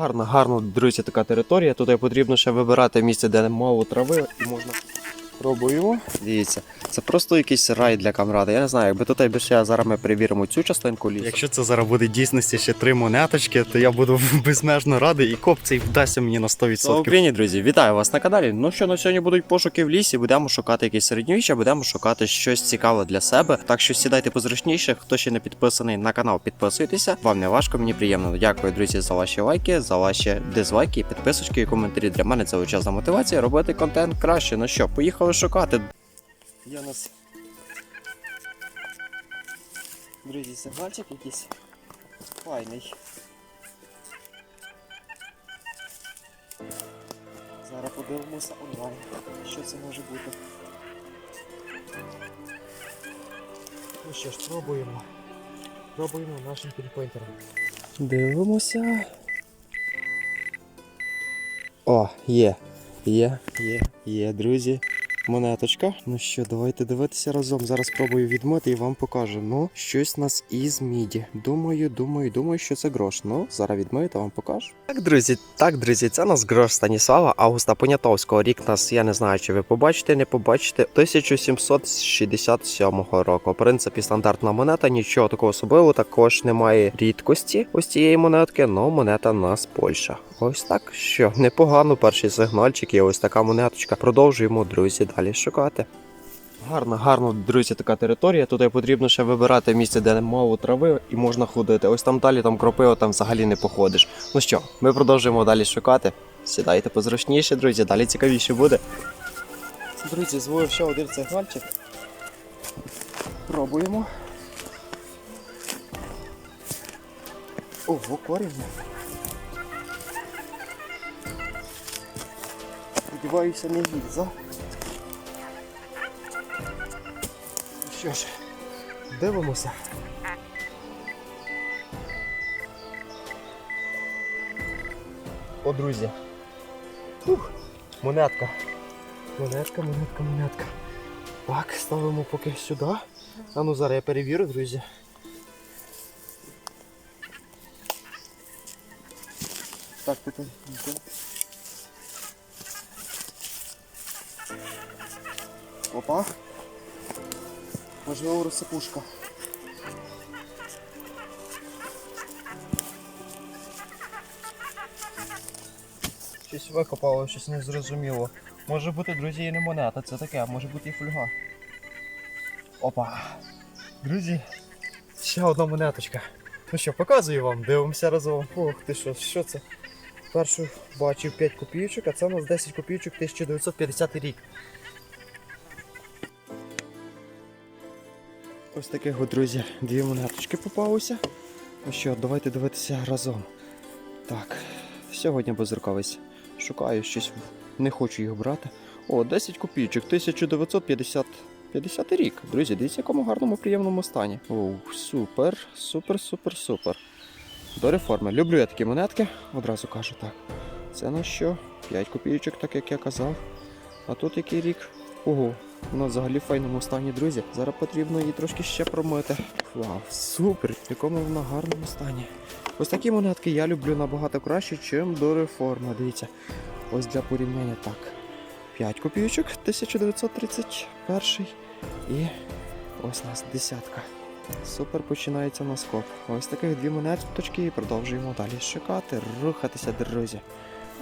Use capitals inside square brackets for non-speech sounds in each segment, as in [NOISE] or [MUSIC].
Гарна, гарна, друзі, така територія. Тут потрібно ще вибирати місце, де мало трави, і можна пробуємо. Дивіться, це просто якийсь рай для камради. Я не знаю, якби тут якби ще зараз ми перевіримо цю частинку лісу. Якщо це зараз буде дійсності ще три монеточки, то я буду [LAUGHS] безмежно радий і коп цей вдасться мені на 100%. Слава Україні, друзі, вітаю вас на каналі. Ну що на сьогодні будуть пошуки в лісі. Будемо шукати якісь середньовіччя, будемо шукати щось цікаве для себе. Так що сідайте позручніше. Хто ще не підписаний на канал, підписуйтеся. Вам не важко, мені приємно. Дякую, друзі, за ваші лайки, за ваші дизлайки, підписочки і коментарі. Для мене це величезна мотивація робити контент краще. Ну що, поїхали шукати. Я нас. Друзі, сигнальчик якийсь файний. Зараз подивимося онлайн. Що це може бути? Ну що ж, пробуємо. Пробуємо нашим пінпойнтером. Дивимося. О, є. Є, є, є, друзі. Монеточка. Ну що, давайте дивитися разом. Зараз спробую відмити і вам покажу. Ну, щось у нас із міді. Думаю, думаю, думаю, що це грош. Ну, зараз відмию та вам покажу. Так, друзі, так, друзі, це нас грош Станіслава Августа Понятовського. Рік нас, я не знаю, чи ви побачите, не побачите. 1767 року. В принципі, стандартна монета, нічого такого особливого, також немає рідкості ось цієї монетки, але монета нас Польща. Ось так що непогано, перший сигнальчик є ось така монеточка. Продовжуємо, друзі, далі шукати. Гарна, гарна, друзі, така територія. Тут потрібно ще вибирати місце, де мало трави і можна ходити. Ось там далі, там кропиво, там взагалі не походиш. Ну що, ми продовжуємо далі шукати. Сідайте позручніше, друзі, далі цікавіше буде. Друзі, звою ще один сигнальчик. Пробуємо. Ого, корінь. Сподіваюся, не гільза. Що ж, дивимося. О, друзі. Ух, монетка. Монетка, монетка, монетка. Так, ставимо поки сюди. А ну зараз я перевірю, друзі. Так, тут. Опа. Можливо, розсипушка. Щось викопало, щось не зрозуміло. Може бути, друзі, і не монета, це таке, може бути і фольга. Опа. Друзі, ще одна монеточка. Ну що, показую вам, дивимося разом. Ох ти що, що це? Першу бачив 5 копійочок, а це у нас 10 копійочок 1950 рік. Ось таких друзі, дві монеточки попалося. Ну що, давайте дивитися разом. Так, сьогодні безруковець. Шукаю щось, не хочу їх брати. О, 10 копійочок, 1950 50 рік. Друзі, дивіться, якому гарному приємному стані. Оу, супер, супер, супер, супер. До реформи. Люблю я такі монетки, одразу кажу так. Це на що? 5 копійочок, так як я казав. А тут який рік? Ого, вона взагалі в файному стані, друзі. Зараз потрібно її трошки ще промити. Вау, супер! В якому вона гарному стані. Ось такі монетки я люблю набагато краще, ніж до реформи. Дивіться. Ось для порівняння так. 5 копійочок 1931 і ось у нас десятка. Супер починається наскок. Ось таких дві монеточки і продовжуємо далі шукати, рухатися, друзі.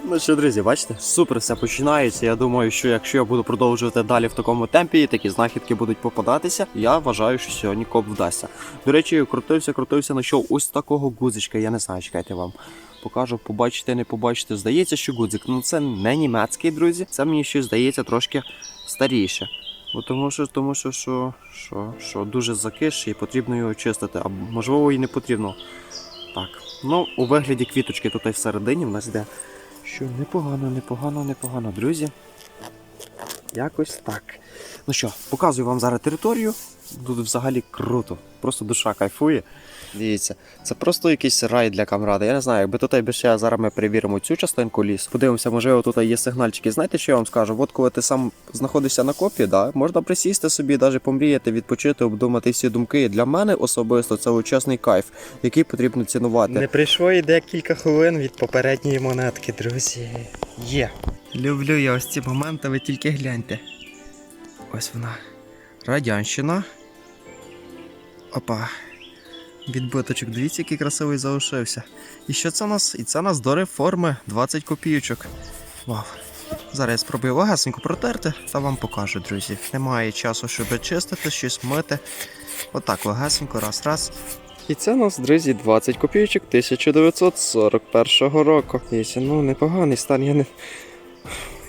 Ну що, друзі, бачите, супер все починається. Я думаю, що якщо я буду продовжувати далі в такому темпі, і такі знахідки будуть попадатися, я вважаю, що сьогодні коп вдасться. До речі, крутився, крутився, знайшов ось такого гудзичка. Я не знаю, чекайте вам. Покажу, побачите, не побачите. Здається, що гудзик. Ну це не німецький, друзі. Це мені щось здається трошки старіше. Бо тому що, тому що, що, що, що дуже закиш і потрібно його чистити. А можливо і не потрібно. Так. Ну, у вигляді квіточки тут і всередині в нас йде що непогано, непогано, непогано, друзі. Якось так. Ну що, показую вам зараз територію. Тут взагалі круто. Просто душа кайфує. Дивіться, це просто якийсь рай для камради. Я не знаю, якби тут би ще зараз ми перевіримо цю частинку лісу. Подивимося, можливо, тут є сигнальчики. Знаєте, що я вам скажу? От коли ти сам знаходишся на копі, да, можна присісти собі, навіть помріяти, відпочити, обдумати всі думки. Для мене особисто це учасний кайф, який потрібно цінувати. Не прийшло і декілька хвилин від попередньої монетки, друзі. Є. Люблю я ось ці моменти, ви тільки гляньте. Ось вона. Радянщина. Опа. Відбиточок, дивіться, який красивий залишився. І що це у нас? І це у нас до реформи 20 копійочок. Вау. Зараз я спробую легасенько протерти та вам покажу, друзі. Немає часу, щоб чистити, щось мити. Отак, легасенько, раз, раз. І це у нас, друзі, 20 копійочок 1941 року. Дивіться, ну непоганий стан, я не.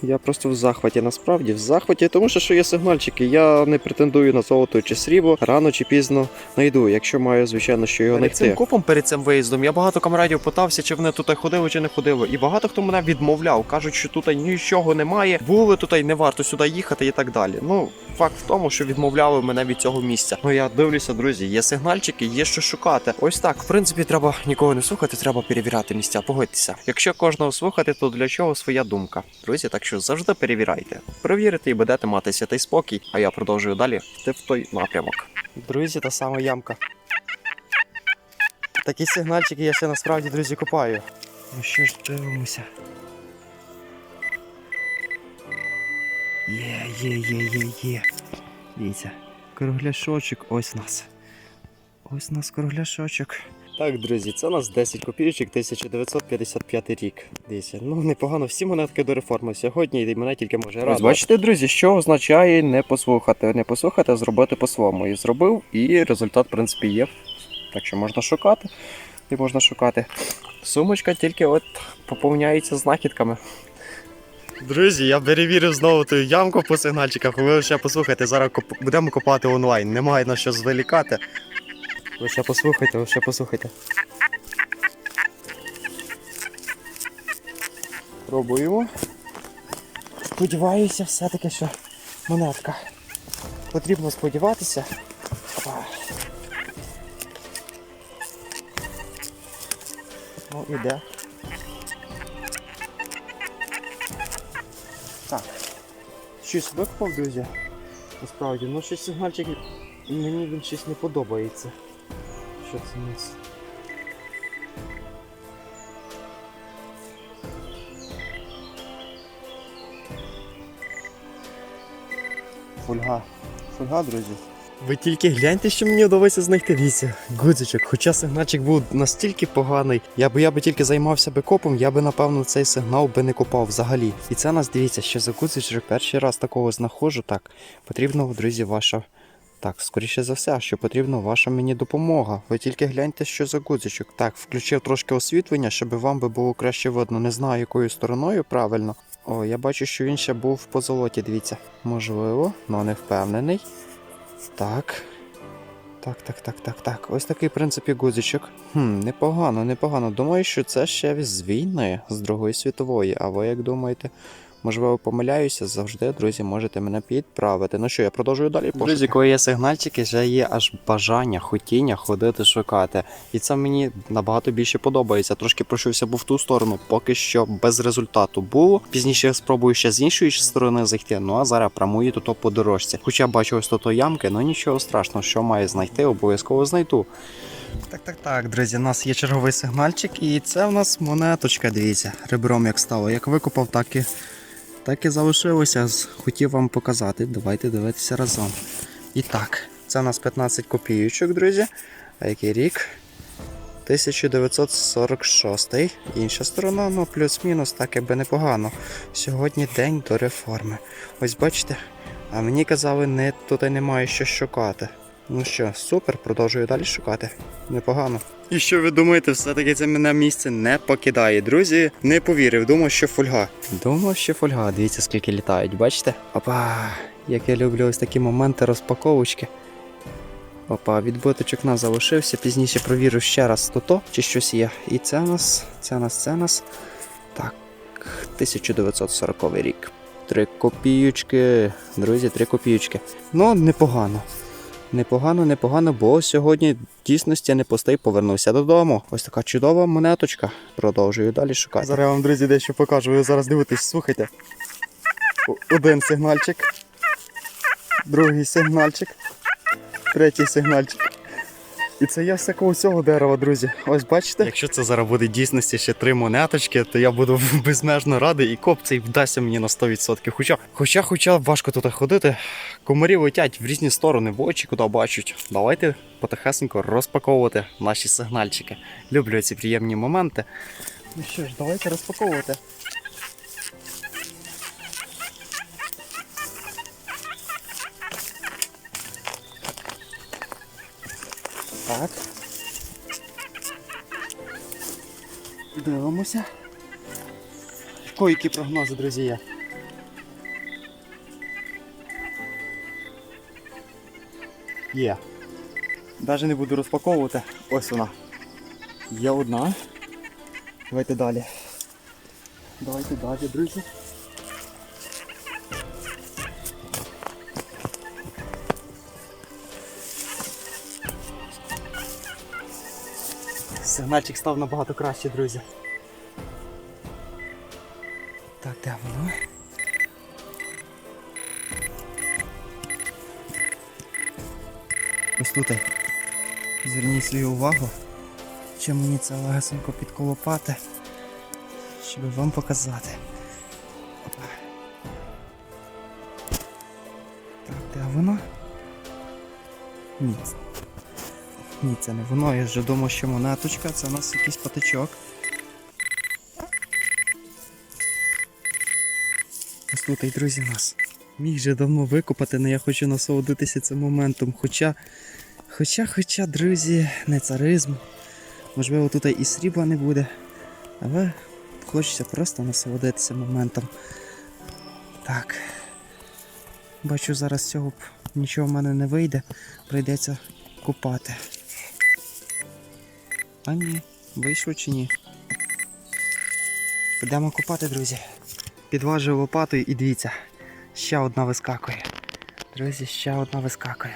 Я просто в захваті, насправді в захваті, тому що, що є сигнальчики. Я не претендую на золото чи срібло, рано чи пізно знайду, якщо маю, звичайно, що його Перед знайти. цим копом, перед цим виїздом, я багато камрадів питався, чи вони тут ходили, чи не ходили. І багато хто мене відмовляв. кажуть, що тут нічого немає, були тут не варто сюди їхати і так далі. Ну, факт в тому, що відмовляли мене від цього місця. Ну я дивлюся, друзі, є сигнальчики, є що шукати. Ось так. В принципі, треба нікого не слухати, треба перевіряти місця. Погодьтеся. Якщо кожного слухати, то для чого своя думка? Друзі, так що завжди перевіряйте. Перевірите і будете мати святий спокій. А я продовжую далі йти в той напрямок. Друзі, та сама ямка. Такі сигнальчики я ще насправді, друзі, копаю. Ну що ж, дивимося. Є, є, є, є, є. Дивіться, кругляшочок, ось нас. Ось нас кругляшочок. Так, друзі, це у нас 10 копійочок 1955 рік. Дивіться, ну непогано, всі монетки до реформи сьогодні, і мене тільки може радувати. бачите, друзі, що означає не послухати. Не послухати, а зробити по-своєму. І зробив, і результат, в принципі, є. Так що можна шукати. І можна шукати. Сумочка тільки от поповняється знахідками. Друзі, я перевірив знову ту ямку по сигнальчиках. Ви ще послухайте, зараз коп- будемо копати онлайн. Немає на що зволікати. Ви ще послухайте, ви ще послухайте. Пробуємо. Сподіваюся, все-таки, що монетка. Потрібно сподіватися. Ну, іде. Так. Щось викопав, друзі. Насправді, ну щось сигнальчик. Мені він щось не подобається. Що це у нас? Фольга. Фольга, друзі. Ви тільки гляньте, що мені вдалося знайти. Дивіться, гудзичок. Хоча сигнальчик був настільки поганий. Я би я би тільки займався би копом, я би напевно цей сигнал би не копав взагалі. І це нас дивіться, що за гудзичок перший раз такого знаходжу. Так, потрібно, друзі, ваша. Так, скоріше за все, що потрібна ваша мені допомога. Ви тільки гляньте, що за гудзичок. Так, включив трошки освітлення, щоб вам би було краще видно. Не знаю, якою стороною правильно. О, я бачу, що він ще був по золоті, дивіться. Можливо, але не впевнений. Так. Так, так, так, так, так. Ось такий, в принципі, гудзичок. Хм, непогано, непогано. Думаю, що це ще з війни, з Другої світової. А ви як думаєте? Можливо, помиляюся, завжди, друзі, можете мене підправити. Ну що, я продовжую далі. Друзі, пошуки. коли є сигнальчики, вже є аж бажання, хотіння ходити шукати. І це мені набагато більше подобається. Трошки пройшовся був в ту сторону, поки що без результату було. Пізніше я спробую ще з іншої сторони зайти. Ну а зараз прямую тут по дорожці. Хоча бачу ось тут ямки, ну нічого страшного, що маю знайти, обов'язково знайду. Так, так, так, друзі, у нас є черговий сигнальчик, і це в нас монеточка, дивіться, ребром як стало. Як викопав, так і, так і залишилося. Хотів вам показати. Давайте дивитися разом. І так, це у нас 15 копійочок, друзі. А який рік? 1946. Інша сторона, ну плюс-мінус, так якби непогано. Сьогодні день до реформи. Ось бачите, а мені казали, не, тут немає що шукати. Ну що, супер, продовжую далі шукати. Непогано. І що ви думаєте, все-таки це мене місце не покидає. Друзі, не повірив, думав, що фольга. Думав, що фольга, дивіться, скільки літають, бачите? Опа, як я люблю ось такі моменти розпаковочки. Опа, відбиточок нас залишився. Пізніше провірю ще раз то чи щось є. І це у нас, це у нас, це у нас. Так, 1940 рік. Три копійочки. Друзі, три копійочки. Ну, непогано. Непогано, непогано, бо сьогодні в дійсності не пустий повернувся додому. Ось така чудова монеточка. Продовжую далі шукати. Зараз я вам, друзі, дещо покажу. Ви зараз дивитесь, слухайте. Один сигнальчик, другий сигнальчик, третій сигнальчик. І це я з такого цього дерева, друзі. Ось бачите? Якщо це зараз буде дійсності ще три монеточки, то я буду [LAUGHS] безмежно радий і коп цей вдасться мені на 100%. Хоча, хоча, хоча важко тут ходити, комарі летять в різні сторони, в очі куди бачать. Давайте потихесенько розпаковувати наші сигнальчики. Люблю ці приємні моменти. Ну що ж, давайте розпаковувати. Так. Дивимося. Койкі прогнози, друзі, є. Є. Навіть не буду розпаковувати. Ось вона. Є одна. Давайте далі. Давайте далі, друзі. Сигнальчик став набагато краще, друзі. Так, де воно? Ось тут. Зверніть свою увагу, що мені це легесенько підколопати, щоб вам показати. Так, де воно? Ні. Ні, це не воно. Я вже думав, що монеточка, це у нас якийсь патичок. Ось тут, і, друзі, нас. Міг же давно викопати, але я хочу насолодитися цим моментом. Хоча, хоча, хоча, друзі, не царизм. Можливо, тут і срібла не буде. Але хочеться просто насолодитися моментом. Так. Бачу, зараз цього нічого в мене не вийде. Прийдеться купати. А ні, вийшло чи ні? Підемо купати, друзі. Підважую лопатою і дивіться, ще одна вискакує. Друзі, ще одна вискакує.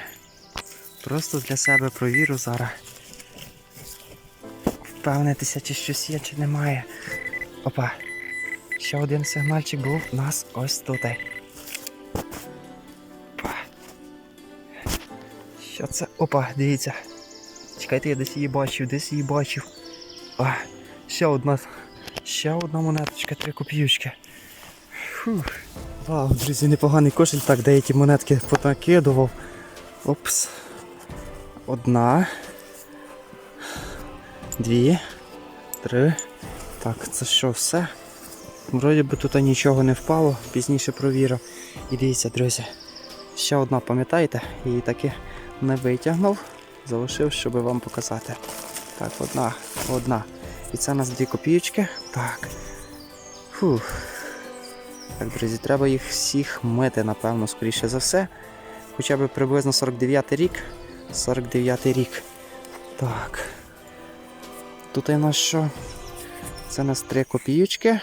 Просто для себе провірю зараз. Впевнитися, чи щось є, чи немає. Опа. Ще один сигнальчик був у нас ось тут. Опа. Що це? Опа, дивіться. Чекайте, я десь її бачив, десь її бачив. А, ще одна. Ще одна монеточка, три копійочки. Вау, друзі, непоганий кошель. Так, деякі монетки понакидував. Опс. Одна. Дві. Три. Так, це що, все? Вроді би тут нічого не впало, пізніше провірив. І дивіться, друзі. Ще одна, пам'ятаєте? Її таки не витягнув. Залишив, щоб вам показати. Так, одна, одна. І це у нас дві копійочки. Так. Фух. Так, друзі, треба їх всіх мити, напевно, скоріше за все. Хоча б приблизно 49 рік. 49 рік. Так. Тут у нас що? Це у нас 3 копійочки.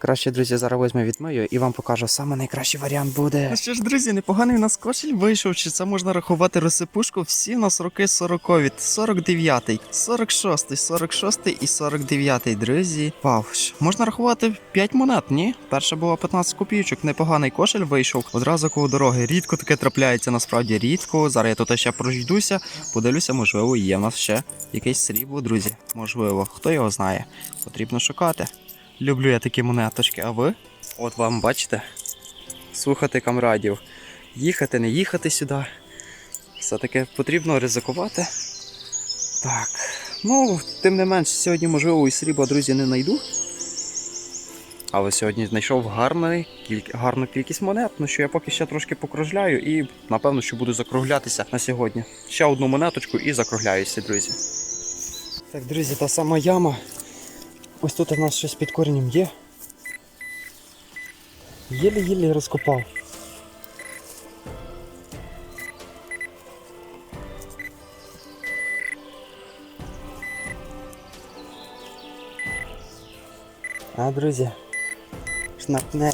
Краще, друзі, зараз візьму відмию і вам покажу. Саме найкращий варіант буде. Ну що ж, друзі, непоганий у нас кошель вийшов. Чи це можна рахувати розсипушку? Всі у нас роки 40 49 46 46 і 49 друзі. Вау, можна рахувати 5 монет, ні? Перша була 15 копійочок, непоганий кошель вийшов. Одразу коло дороги. Рідко таке трапляється, насправді рідко. Зараз я тут ще пройдуся, подивлюся, можливо, є в нас ще якесь срібло, друзі. Можливо, хто його знає. Потрібно шукати. Люблю я такі монеточки, а ви? От вам бачите? Слухати камрадів. Їхати, не їхати сюди. Все-таки потрібно ризикувати. Так. Ну, тим не менш, сьогодні, можливо, і срібла, друзі, не знайду. Але сьогодні знайшов гарний, кіль- гарну кількість монет, ну що я поки ще трошки покружляю і напевно, що буду закруглятися на сьогодні. Ще одну монеточку і закругляюся, друзі. Так, друзі, та сама яма. Ось тут у нас щось під коренем є. Єлі-єлі розкопав. А, друзі, шнапнель.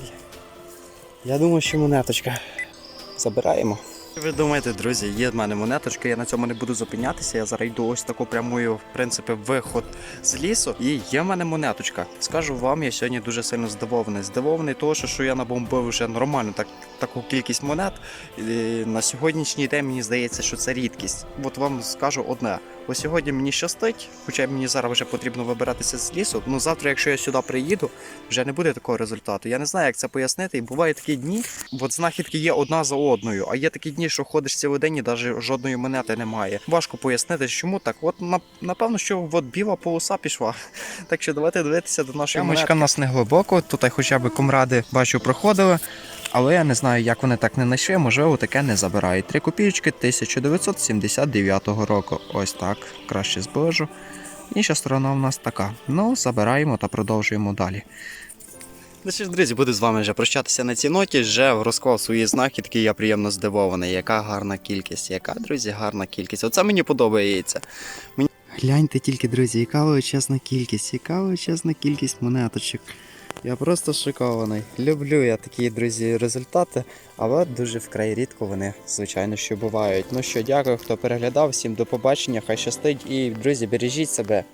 Я думаю, що монеточка. Забираємо. Ви думаєте, друзі, є в мене монеточка, я на цьому не буду зупинятися. Я зараз йду ось таку прямую, в принципі, виход з лісу. І є в мене монеточка. Скажу вам, я сьогодні дуже сильно здивований. Здивований того, що, я набомбив вже нормально так, таку кількість монет. І на сьогоднішній день мені здається, що це рідкість. От вам скажу одне. Ось сьогодні мені щастить, хоча мені зараз вже потрібно вибиратися з лісу. Ну завтра, якщо я сюди приїду, вже не буде такого результату. Я не знаю, як це пояснити. І бувають такі дні, от знахідки є одна за одною, а є такі дні, що ходиш цілий день і навіть жодної монети немає. Важко пояснити, чому так. От напевно, що от біла полоса пішла. [LAUGHS] Так що давайте дивитися до нашої Ямочка монетки. нас не глибоко, тут хоча б комради бачу проходили. Але я не знаю, як вони так не знайшли, можливо, таке не забирають. Три копійки 1979 року. Ось так, краще зближу. Інша сторона в нас така. Ну, забираємо та продовжуємо далі. Ну що ж, друзі, буду з вами вже прощатися на цій ноті. Вже розклав свої знахідки. Я приємно здивований. Яка гарна кількість, яка, друзі, гарна кількість. Оце мені подобається. Гляньте тільки, друзі, яка величезна кількість, яка величезна кількість монеточок. Я просто шокований. Люблю я такі, друзі, результати, але дуже вкрай рідко вони, звичайно, що бувають. Ну що, дякую, хто переглядав. Всім до побачення, хай щастить і, друзі, бережіть себе.